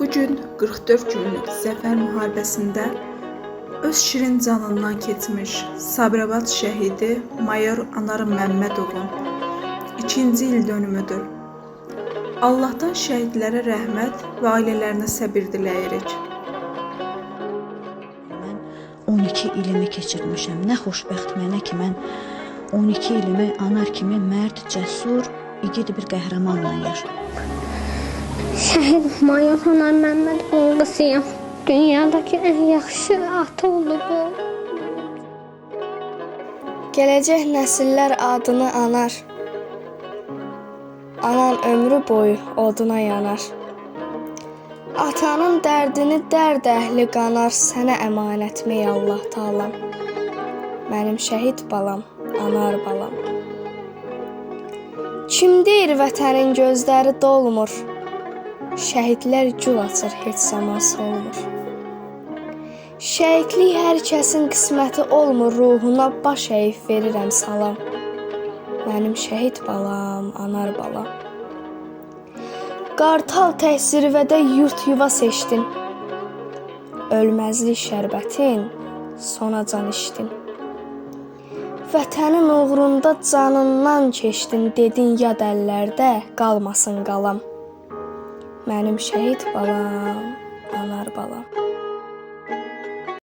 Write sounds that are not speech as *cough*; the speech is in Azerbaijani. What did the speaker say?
Bu gün 44 günlük Zəfər müharibəsində öz şirin canından keçmiş Sabirabad şəhidi mayor Anar Məmmədovun ikinci il dönümüdür. Allahdan şəhidlərə rəhmət və ailələrinə səbir diləyirik. Mən 12 ilimi keçirmişəm. Nə xoşbəxt mənə ki, mən 12 ilimi anar kimi mərd, cəsur, igid bir qəhrəmanla yaşadım. *laughs* Şəhid Mayor Anar Məmmədovun qızıyam. Dünyadakı ən yaxşı ata olub. Gələcək nəsillər adını anar. Anan ömrü boyu oduna yanar. Atanın dərdini dərd əhli qanar sənə əmanətmi Allah Taalam. Mənim şəhid balam, anar balam. Kim deyir vətənin gözləri dolmur? Şəhidlər gül açır, heç zaman solmur. Şəhidlik hər kəsin qisməti olmur, ruhuna baş əyib verirəm salam. Mənim şəhid balam, anar balam. Qartal tək zirvədə yurt yuva seçdin. Ölməzlik şərbətin sona can içdin. Vətənin uğrunda canından keçdin, dedin yad əllərdə qalmasın qalam. Mənim şəhid balam, anar balam.